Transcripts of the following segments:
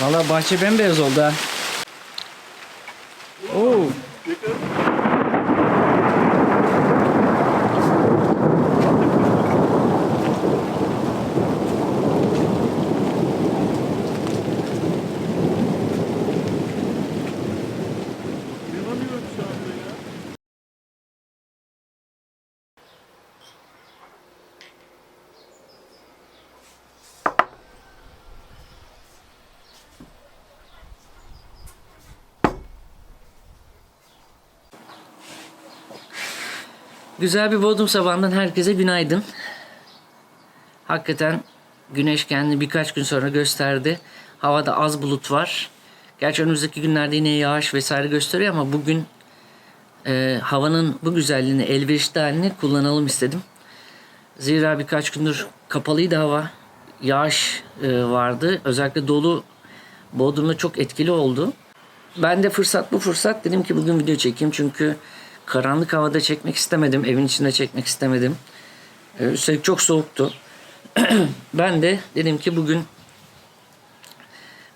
Valla bahçe bembeyaz oldu ha. Güzel bir Bodrum sabahından herkese günaydın. Hakikaten güneş kendini birkaç gün sonra gösterdi. Havada az bulut var. Gerçi önümüzdeki günlerde yine yağış vesaire gösteriyor ama bugün e, havanın bu güzelliğini, elverişli halini kullanalım istedim. Zira birkaç gündür kapalıydı hava. Yağış e, vardı. Özellikle dolu Bodrum'da çok etkili oldu. Ben de fırsat bu fırsat dedim ki bugün video çekeyim çünkü karanlık havada çekmek istemedim. Evin içinde çekmek istemedim. Ee, üstelik çok soğuktu. ben de dedim ki bugün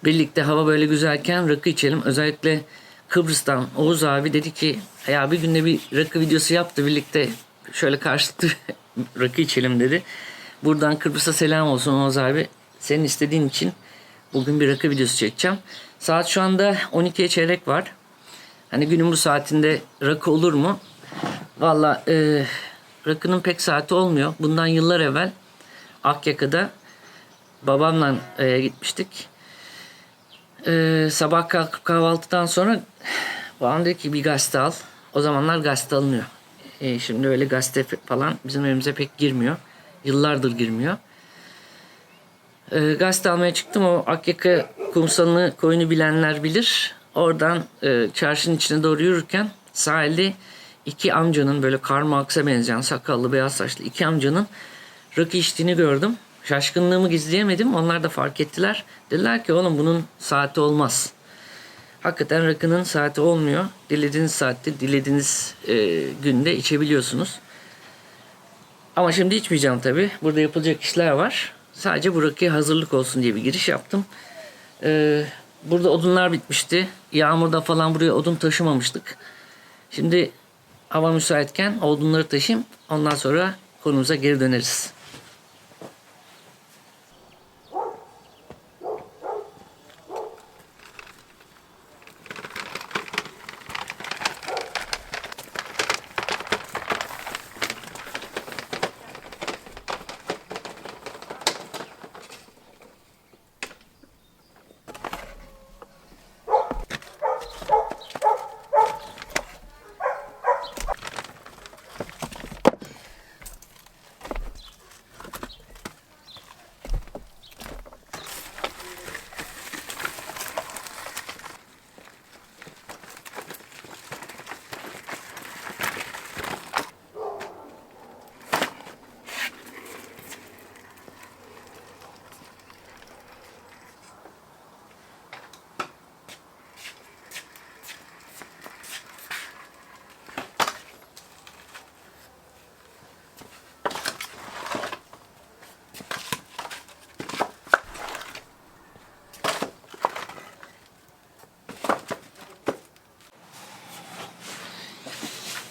birlikte hava böyle güzelken rakı içelim. Özellikle Kıbrıs'tan Oğuz abi dedi ki ya bir günde bir rakı videosu yaptı birlikte şöyle karşılıklı rakı içelim dedi. Buradan Kıbrıs'a selam olsun Oğuz abi. Senin istediğin için bugün bir rakı videosu çekeceğim. Saat şu anda 12'ye çeyrek var. Hani günün bu saatinde rakı olur mu? Valla e, rakının pek saati olmuyor. Bundan yıllar evvel Akyaka'da babamla e, gitmiştik. E, sabah kalkıp kahvaltıdan sonra babam dedi ki bir gazete al. O zamanlar gazete alınıyor. E, şimdi öyle gazete falan bizim evimize pek girmiyor. Yıllardır girmiyor. E, gazete almaya çıktım. O Akyaka kumsalını koyunu bilenler bilir. Oradan e, çarşının içine doğru yürürken sahilde iki amcanın böyle Karl Marx'a benzeyen sakallı beyaz saçlı iki amcanın rakı içtiğini gördüm. Şaşkınlığımı gizleyemedim. Onlar da fark ettiler. Dediler ki oğlum bunun saati olmaz. Hakikaten rakının saati olmuyor. Dilediğiniz saatte, dilediğiniz e, günde içebiliyorsunuz. Ama şimdi içmeyeceğim tabi. Burada yapılacak işler var. Sadece bu rakıya hazırlık olsun diye bir giriş yaptım. Ee, burada odunlar bitmişti. Yağmurda falan buraya odun taşımamıştık. Şimdi hava müsaitken odunları taşıyayım. Ondan sonra konumuza geri döneriz.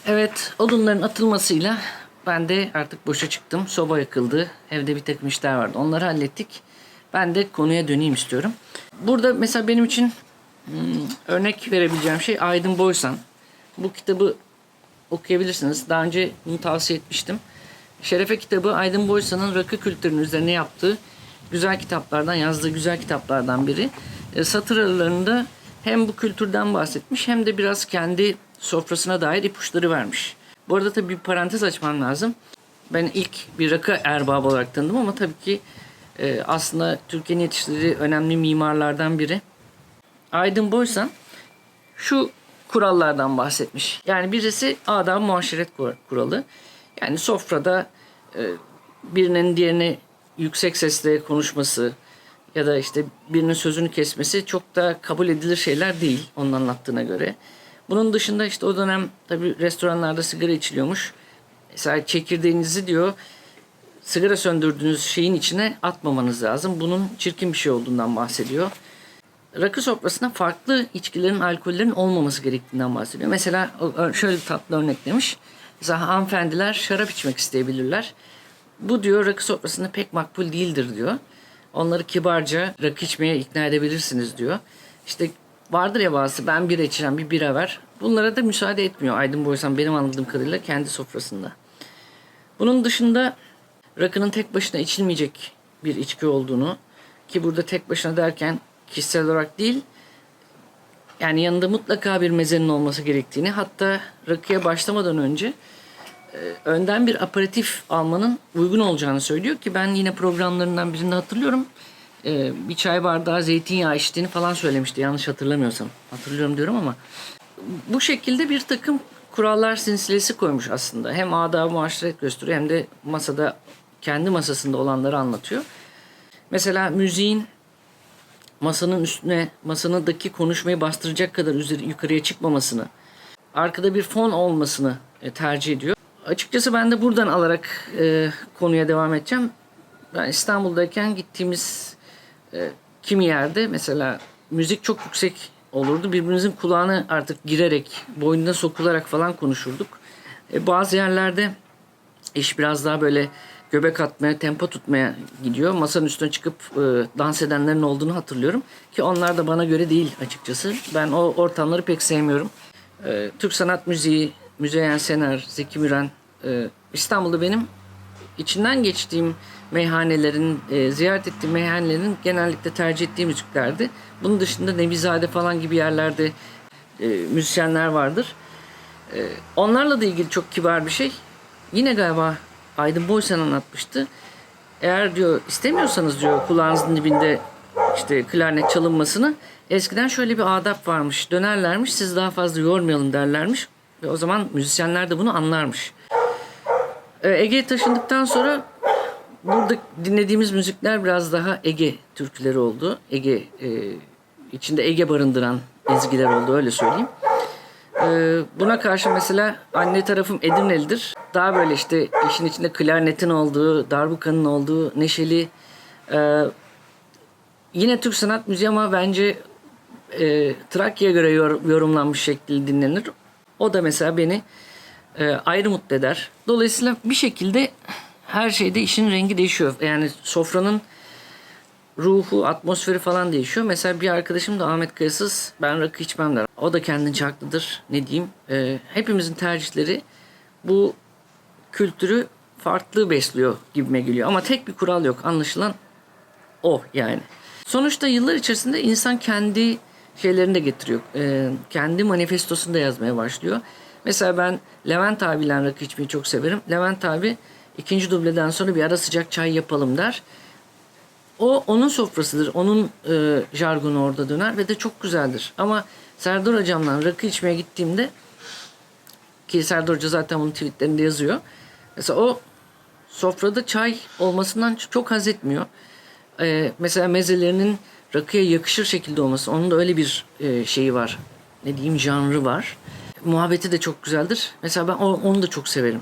Evet, odunların atılmasıyla ben de artık boşa çıktım. Soba yakıldı. Evde bir takım işler vardı. Onları hallettik. Ben de konuya döneyim istiyorum. Burada mesela benim için hmm, örnek verebileceğim şey Aydın Boysan. Bu kitabı okuyabilirsiniz. Daha önce bunu tavsiye etmiştim. Şerefe kitabı Aydın Boysan'ın rakı kültürünün üzerine yaptığı güzel kitaplardan, yazdığı güzel kitaplardan biri. E, satır aralarında hem bu kültürden bahsetmiş hem de biraz kendi sofrasına dair ipuçları vermiş. Bu arada tabii bir parantez açmam lazım. Ben ilk bir rakı erbabı olarak tanıdım ama tabii ki e, aslında Türkiye'nin yetiştirdiği önemli mimarlardan biri. Aydın Boysan şu kurallardan bahsetmiş. Yani birisi adam muaşeret kur- kuralı. Yani sofrada e, birinin diğerine yüksek sesle konuşması ya da işte birinin sözünü kesmesi çok da kabul edilir şeyler değil onun anlattığına göre. Bunun dışında işte o dönem tabii restoranlarda sigara içiliyormuş. Mesela çekirdeğinizi diyor sigara söndürdüğünüz şeyin içine atmamanız lazım. Bunun çirkin bir şey olduğundan bahsediyor. rakı sofrasında farklı içkilerin, alkollerin olmaması gerektiğinden bahsediyor. Mesela şöyle bir tatlı örnek demiş. Mesela hanımefendiler şarap içmek isteyebilirler. Bu diyor rakı sofrasında pek makbul değildir diyor. Onları kibarca rakı içmeye ikna edebilirsiniz diyor. İşte vardır ya bazısı ben bira içeceğim bir bira ver. Bunlara da müsaade etmiyor Aydın Boysan benim anladığım kadarıyla kendi sofrasında. Bunun dışında rakının tek başına içilmeyecek bir içki olduğunu ki burada tek başına derken kişisel olarak değil yani yanında mutlaka bir mezenin olması gerektiğini hatta rakıya başlamadan önce e, önden bir aperatif almanın uygun olacağını söylüyor ki ben yine programlarından birinde hatırlıyorum. E, bir çay bardağı zeytinyağı içtiğini falan söylemişti yanlış hatırlamıyorsam. Hatırlıyorum diyorum ama bu şekilde bir takım kurallar silsilesi koymuş aslında. Hem adab-ı muaşeret gösteriyor hem de masada kendi masasında olanları anlatıyor. Mesela müziğin masanın üstüne, masanındaki konuşmayı bastıracak kadar üzeri, yukarıya çıkmamasını, arkada bir fon olmasını e, tercih ediyor. Açıkçası ben de buradan alarak e, konuya devam edeceğim. Ben İstanbul'dayken gittiğimiz e, kimi yerde mesela müzik çok yüksek olurdu. Birbirimizin kulağına artık girerek, boynuna sokularak falan konuşurduk. E, bazı yerlerde iş biraz daha böyle göbek atmaya, tempo tutmaya gidiyor. Masanın üstüne çıkıp e, dans edenlerin olduğunu hatırlıyorum. Ki onlar da bana göre değil açıkçası. Ben o ortamları pek sevmiyorum. E, Türk sanat müziği, Müzeyyen Sener, Zeki Müren, e, İstanbul'da benim içinden geçtiğim meyhanelerin, e, ziyaret ettiğim meyhanelerin genellikle tercih ettiğim müziklerdi. Bunun dışında Nevizade falan gibi yerlerde e, müzisyenler vardır. E, onlarla da ilgili çok kibar bir şey. Yine galiba Aydın Boysan anlatmıştı. Eğer diyor istemiyorsanız diyor kulağınızın dibinde işte klarnet çalınmasını eskiden şöyle bir adap varmış. Dönerlermiş siz daha fazla yormayalım derlermiş. Ve o zaman müzisyenler de bunu anlarmış. Ee, Ege'ye taşındıktan sonra burada dinlediğimiz müzikler biraz daha Ege türküleri oldu. Ege e, içinde Ege barındıran ezgiler oldu öyle söyleyeyim. Ee, buna karşı mesela anne tarafım Edirnelidir. Daha böyle işte işin içinde klarnetin olduğu, darbukanın olduğu, neşeli. e, yine Türk sanat müziği ama bence e, Trakya'ya göre yor- yorumlanmış şekli dinlenir. O da mesela beni e, ayrı mutlu eder. Dolayısıyla bir şekilde her şeyde işin rengi değişiyor. Yani sofranın ruhu, atmosferi falan değişiyor. Mesela bir arkadaşım da Ahmet Kayasız ben rakı içmem der. O da kendince haklıdır. Ne diyeyim? Ee, hepimizin tercihleri bu kültürü farklı besliyor gibime geliyor. Ama tek bir kural yok. Anlaşılan o yani. Sonuçta yıllar içerisinde insan kendi şeylerini de getiriyor. Ee, kendi manifestosunu da yazmaya başlıyor. Mesela ben Levent abiyle rakı içmeyi çok severim. Levent abi ikinci dubleden sonra bir ara sıcak çay yapalım der. O onun sofrasıdır. Onun e, jargonu orada döner ve de çok güzeldir. Ama Serdar Hocam'la rakı içmeye gittiğimde ki Serdar Hoca zaten bunun tweetlerinde yazıyor. Mesela o sofrada çay olmasından çok haz etmiyor. E, mesela mezelerinin rakıya yakışır şekilde olması. Onun da öyle bir e, şeyi var. Ne diyeyim janrı var. Muhabbeti de çok güzeldir. Mesela ben onu da çok severim.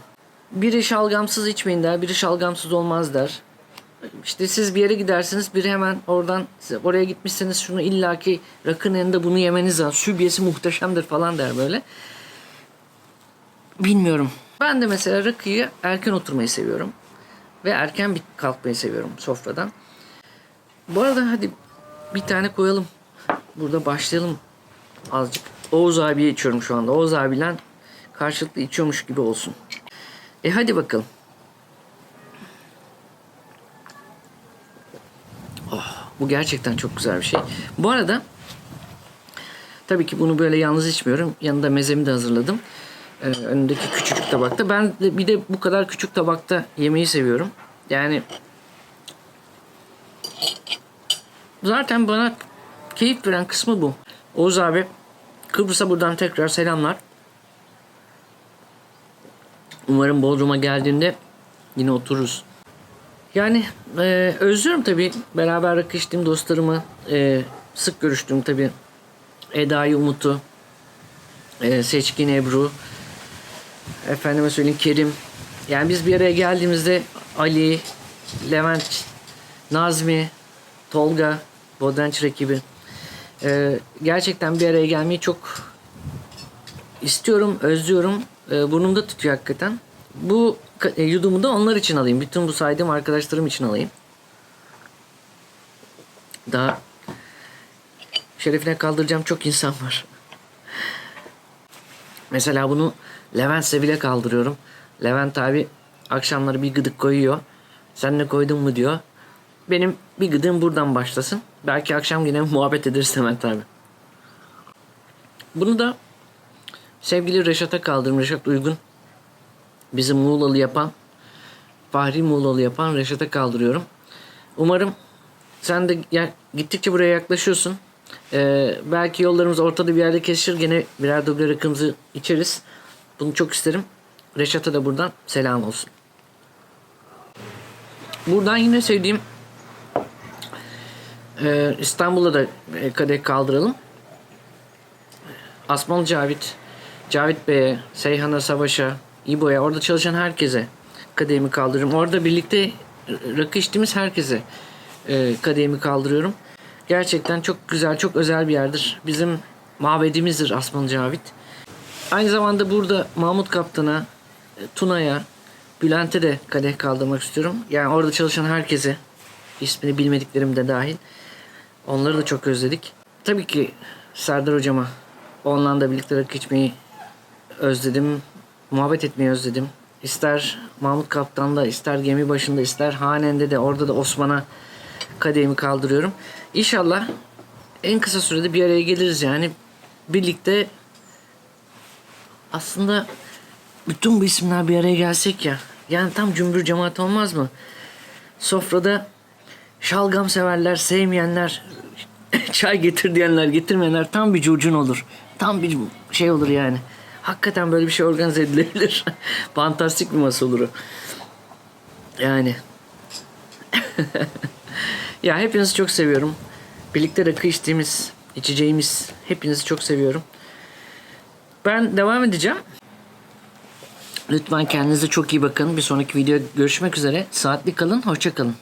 Biri şalgamsız içmeyin der, biri şalgamsız olmaz der. İşte siz bir yere gidersiniz biri hemen oradan oraya gitmişseniz şunu illaki rakının yanında bunu yemeniz lazım. Sübyesi muhteşemdir falan der böyle. Bilmiyorum. Ben de mesela rakıyı erken oturmayı seviyorum. Ve erken bir kalkmayı seviyorum sofradan. Bu arada hadi bir tane koyalım. Burada başlayalım azıcık. Oğuz abiye içiyorum şu anda. Oğuz abiyle karşılıklı içiyormuş gibi olsun. E hadi bakalım. Bu gerçekten çok güzel bir şey. Bu arada tabii ki bunu böyle yalnız içmiyorum. Yanında mezemi de hazırladım. Ee, önündeki küçücük tabakta. Ben de bir de bu kadar küçük tabakta yemeği seviyorum. Yani zaten bana keyif veren kısmı bu. Oğuz abi Kıbrıs'a buradan tekrar selamlar. Umarım Bodrum'a geldiğinde yine otururuz. Yani e, özlüyorum tabii beraber rakı içtiğim dostlarımı. E, sık görüştüğüm tabii Eda'yı, Umut'u, e, Seçkin, Ebru, efendime söyleyeyim Kerim. Yani biz bir araya geldiğimizde Ali, Levent, Nazmi, Tolga, Bodenç rakibi. Ee, gerçekten bir araya gelmeyi çok istiyorum, özlüyorum. Ee, burnumda tutuyor hakikaten. Bu e, yudumu da onlar için alayım. Bütün bu saydığım arkadaşlarım için alayım. Daha şerefine kaldıracağım çok insan var. Mesela bunu Levent Sevil'e kaldırıyorum. Levent abi akşamları bir gıdık koyuyor. Sen ne koydun mu diyor. Benim bir gıdığım buradan başlasın. Belki akşam yine muhabbet ederiz Levent abi. Bunu da sevgili Reşat'a kaldırım. Reşat Uygun. Bizim Muğlalı yapan, Fahri Muğlalı yapan Reşat'a kaldırıyorum. Umarım sen de ya- gittikçe buraya yaklaşıyorsun. Ee, belki yollarımız ortada bir yerde kesişir. Gene birer duble rakımızı içeriz. Bunu çok isterim. Reşat'a da buradan selam olsun. Buradan yine sevdiğim e, İstanbul'da da e, kadeh kaldıralım. Asmalı Cavit, Cavit Bey'e, Seyhan'a, Savaş'a, İbo'ya, orada çalışan herkese kadehimi kaldırıyorum. Orada birlikte rakı içtiğimiz herkese e, kadehimi kaldırıyorum. Gerçekten çok güzel, çok özel bir yerdir. Bizim mabedimizdir Asmalı Cavit. Aynı zamanda burada Mahmut Kaptan'a, e, Tuna'ya, Bülent'e de kadeh kaldırmak istiyorum. Yani orada çalışan herkese, ismini bilmediklerim de dahil. Onları da çok özledik. Tabii ki Serdar hocama onunla da birlikte rakı içmeyi özledim. Muhabbet etmeyi özledim. İster Mahmut Kaptan'da, ister gemi başında, ister Hanen'de de orada da Osman'a kadehimi kaldırıyorum. İnşallah en kısa sürede bir araya geliriz yani. Birlikte aslında bütün bu isimler bir araya gelsek ya. Yani tam cümbür cemaat olmaz mı? Sofrada şalgam severler, sevmeyenler, çay getir diyenler, getirmeyenler tam bir curcun olur. Tam bir şey olur yani. Hakikaten böyle bir şey organize edilebilir. Fantastik bir masa olur. Yani. ya hepinizi çok seviyorum. Birlikte rakı içtiğimiz, içeceğimiz hepinizi çok seviyorum. Ben devam edeceğim. Lütfen kendinize çok iyi bakın. Bir sonraki video görüşmek üzere. Saatli kalın, hoşça kalın.